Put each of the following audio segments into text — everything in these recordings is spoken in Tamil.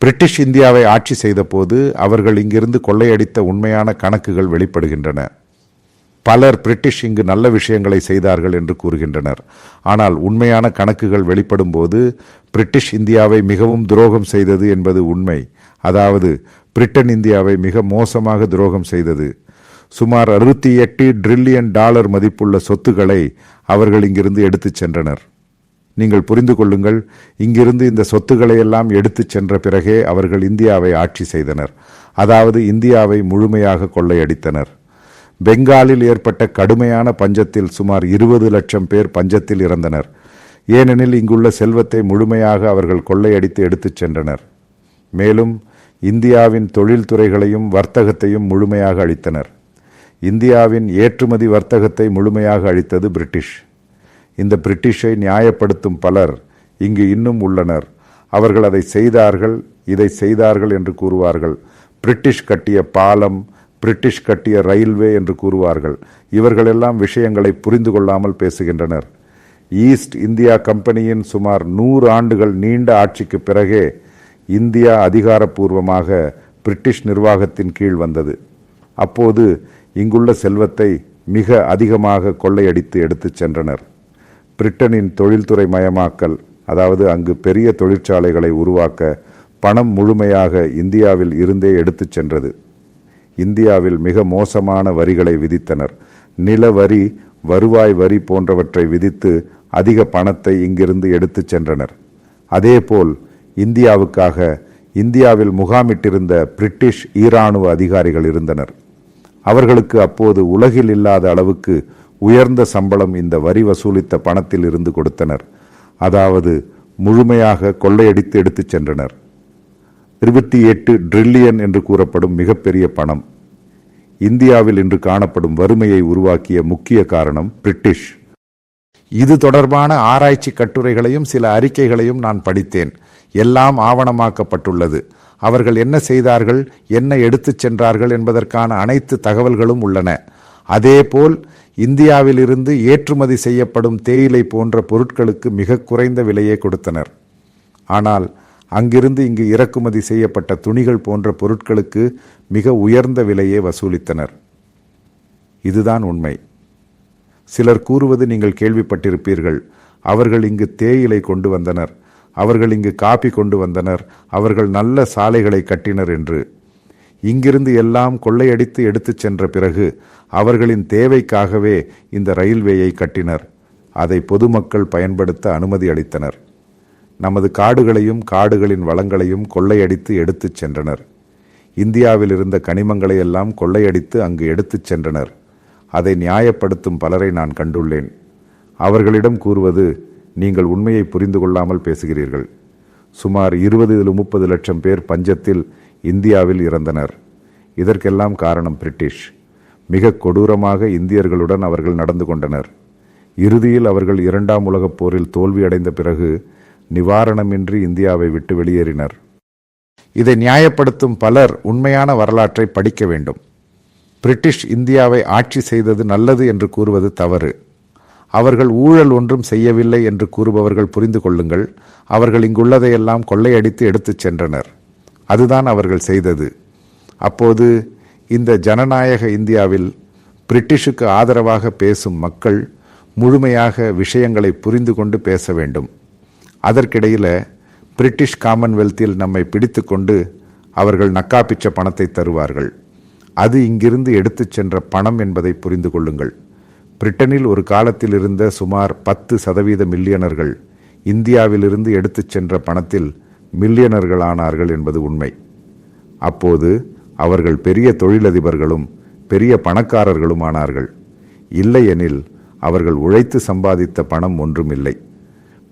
பிரிட்டிஷ் இந்தியாவை ஆட்சி செய்தபோது அவர்கள் இங்கிருந்து கொள்ளையடித்த உண்மையான கணக்குகள் வெளிப்படுகின்றன. பலர் பிரிட்டிஷ் இங்கு நல்ல விஷயங்களை செய்தார்கள் என்று கூறுகின்றனர். ஆனால் உண்மையான கணக்குகள் வெளிப்படும் போது பிரிட்டிஷ் இந்தியாவை மிகவும் துரோகம் செய்தது என்பது உண்மை. அதாவது பிரிட்டன் இந்தியாவை மிக மோசமாக துரோகம் செய்தது. சுமார் அறுபத்தி எட்டு ட்ரில்லியன் டாலர் மதிப்புள்ள சொத்துக்களை அவர்கள் இங்கிருந்து எடுத்துச் சென்றனர். நீங்கள் புரிந்து கொள்ளுங்கள். இங்கிருந்து இந்த சொத்துக்களை எல்லாம் எடுத்துச் சென்ற பிறகே அவர்கள் இந்தியாவை ஆட்சி செய்தனர். அதாவது இந்தியாவை முழுமையாக கொள்ளையடித்தனர். பெங்காலில் ஏற்பட்ட கடுமையான பஞ்சத்தில் சுமார் இருபது லட்சம் பேர் பஞ்சத்தில் இறந்தனர். ஏனெனில் இங்குள்ள செல்வத்தை முழுமையாக அவர்கள் கொள்ளையடித்து எடுத்துச் சென்றனர். மேலும் இந்தியாவின் தொழில்துறைகளையும் வர்த்தகத்தையும் முழுமையாக அழித்தனர். இந்தியாவின் ஏற்றுமதி வர்த்தகத்தை முழுமையாக அழித்தது பிரிட்டிஷ். இந்த பிரிட்டிஷை நியாயப்படுத்தும் பலர் இங்கு இன்னும் உள்ளனர். அவர்கள் அதை செய்தார்கள் இதை செய்தார்கள் என்று கூறுவார்கள். பிரிட்டிஷ் கட்டிய பாலம் பிரிட்டிஷ் கட்டிய ரயில்வே என்று கூறுவார்கள். இவர்களெல்லாம் விஷயங்களை புரிந்து கொள்ளாமல் பேசுகின்றனர். ஈஸ்ட் இந்தியா கம்பெனியின் சுமார் நூறு ஆண்டுகள் நீண்ட ஆட்சிக்கு பிறகே இந்தியா அதிகாரப்பூர்வமாக பிரிட்டிஷ் நிர்வாகத்தின் கீழ் வந்தது. அப்போது இங்குள்ள செல்வத்தை மிக அதிகமாக கொள்ளையடித்து எடுத்துச் சென்றனர். பிரிட்டனின் தொழில்துறை மயமாக்கல் அதாவது அங்கு பெரிய தொழிற்சாலைகளை உருவாக்க பணம் முழுமையாக இந்தியாவில் இருந்தே எடுத்துச் சென்றது. இந்தியாவில் மிக மோசமான வரிகளை விதித்தனர். நில வரி வருவாய் வரி போன்றவற்றை விதித்து அதிக பணத்தை இங்கிருந்து எடுத்துச் சென்றனர். அதேபோல் இந்தியாவுக்காக இந்தியாவில் முகாமிட்டிருந்த பிரிட்டிஷ் ஈராணுவ அதிகாரிகள் இருந்தனர். அவர்களுக்கு அப்போது உலகில் இல்லாத அளவுக்கு உயர்ந்த சம்பளம் இந்த வரி வசூலித்த பணத்தில் இருந்து கொடுத்தனர். அதாவது முழுமையாக கொள்ளையடித்து எடுத்துச் சென்றனர். இருபத்தி எட்டு ட்ரில்லியன் என்று கூறப்படும் மிகப்பெரிய பணம். இந்தியாவில் இன்று காணப்படும் வறுமையை உருவாக்கிய முக்கிய காரணம் பிரிட்டிஷ். இது தொடர்பான ஆராய்ச்சி கட்டுரைகளையும் சில அறிக்கைகளையும் நான் படித்தேன். எல்லாம் ஆவணமாக்கப்பட்டுள்ளது. அவர்கள் என்ன செய்தார்கள் என்ன எடுத்துச் சென்றார்கள் என்பதற்கான அனைத்து தகவல்களும் உள்ளன. அதேபோல் இந்தியாவிலிருந்து ஏற்றுமதி செய்யப்படும் தேயிலை போன்ற பொருட்களுக்கு மிக குறைந்த விலையே கொடுத்தனர். ஆனால் அங்கிருந்து இங்கு இறக்குமதி செய்யப்பட்ட துணிகள் போன்ற பொருட்களுக்கு மிக உயர்ந்த விலையே வசூலித்தனர். இதுதான் உண்மை. சிலர் கூறுவது நீங்கள் கேள்விப்பட்டிருப்பீர்கள். அவர்கள் இங்கு தேயிலை கொண்டு வந்தனர். அவர்கள் இங்கு காப்பி கொண்டு வந்தனர். அவர்கள் நல்ல சாலைகளை கட்டினர் என்று. இங்கிருந்து எல்லாம் கொள்ளையடித்து எடுத்துச் சென்ற பிறகு அவர்களின் தேவைக்காகவே இந்த ரயில்வேயை கட்டினர். அதை பொதுமக்கள் பயன்படுத்த அனுமதி அளித்தனர். நமது காடுகளையும் காடுகளின் வளங்களையும் கொள்ளையடித்து எடுத்துச் சென்றனர். இந்தியாவில் இருந்த கனிமங்களை எல்லாம் கொள்ளையடித்து அங்கு எடுத்துச் சென்றனர். அதை நியாயப்படுத்தும் பலரை நான் கண்டுள்ளேன். அவர்களிடம் கூறுவது நீங்கள் உண்மையை புரிந்து கொள்ளாமல் பேசுகிறீர்கள். சுமார் இருபது முப்பது லட்சம் பேர் பஞ்சத்தில் இந்தியாவில் இறந்தனர். இதற்கெல்லாம் காரணம் பிரிட்டிஷ். மிக கொடூரமாக இந்தியர்களுடன் அவர்கள் நடந்து கொண்டனர். இறுதியில் அவர்கள் இரண்டாம் உலகப் போரில் தோல்வியடைந்த பிறகு நிவாரணமின்றி இந்தியாவை விட்டு வெளியேறினர். இதை நியாயப்படுத்தும் பலர் உண்மையான வரலாற்றை படிக்க வேண்டும். பிரிட்டிஷ் இந்தியாவை ஆட்சி செய்தது நல்லது என்று கூறுவது தவறு. அவர்கள் ஊழல் ஒன்றும் செய்யவில்லை என்று கூறுபவர்கள் புரிந்து கொள்ளுங்கள். அவர்கள் இங்குள்ளதையெல்லாம் கொள்ளையடித்து எடுத்துச் சென்றனர். அதுதான் அவர்கள் செய்தது. அப்போது இந்த ஜனநாயக இந்தியாவில் பிரிட்டிஷுக்கு ஆதரவாக பேசும் மக்கள் முழுமையாக விஷயங்களை புரிந்து கொண்டு பேச வேண்டும். அதற்கிடையில் பிரிட்டிஷ் காமன்வெல்த்தில் நம்மை பிடித்து கொண்டு அவர்கள் நக்காப்பிச்ச பணத்தை தருவார்கள். அது இங்கிருந்து எடுத்துச் சென்ற பணம் என்பதை புரிந்து கொள்ளுங்கள். பிரிட்டனில் ஒரு காலத்தில் இருந்த சுமார் பத்து சதவீத மில்லியனர்கள் இந்தியாவிலிருந்து எடுத்துச் சென்ற பணத்தில் மில்லியனர்கள் ஆனார்கள் என்பது உண்மை. அப்போது அவர்கள் பெரிய தொழிலதிபர்களும் பெரிய பணக்காரர்களும் ஆனார்கள் இல்லையெனில் அவர்கள் உழைத்து சம்பாதித்த பணம் ஒன்றுமில்லை.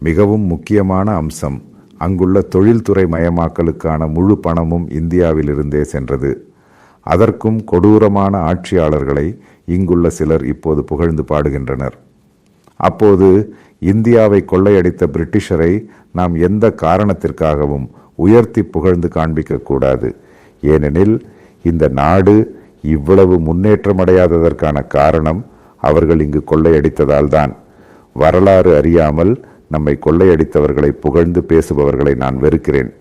மிகவும் முக்கியமான அம்சம் அங்குள்ள தொழில்துறை மயமாக்கலுக்கான முழு பணமும் இந்தியாவிலிருந்தே சென்றது. அதற்கும் கொடூரமான ஆட்சியாளர்களை இங்குள்ள சிலர் இப்போது புகழ்ந்து பாடுகின்றனர். அப்போது இந்தியாவை கொள்ளையடித்த பிரிட்டிஷரை நாம் எந்த காரணத்திற்காகவும் உயர்த்தி புகழ்ந்து காண்பிக்க கூடாது. ஏனெனில் இந்த நாடு இவ்வளவு முன்னேற்றமடையாததற்கான காரணம் அவர்கள் இங்கு கொள்ளையடித்ததால்தான். வரலாறு அறியாமல் நம்மை கொள்ளையடித்தவர்களை புகழ்ந்து பேசுபவர்களை நான் வெறுக்கிறேன்.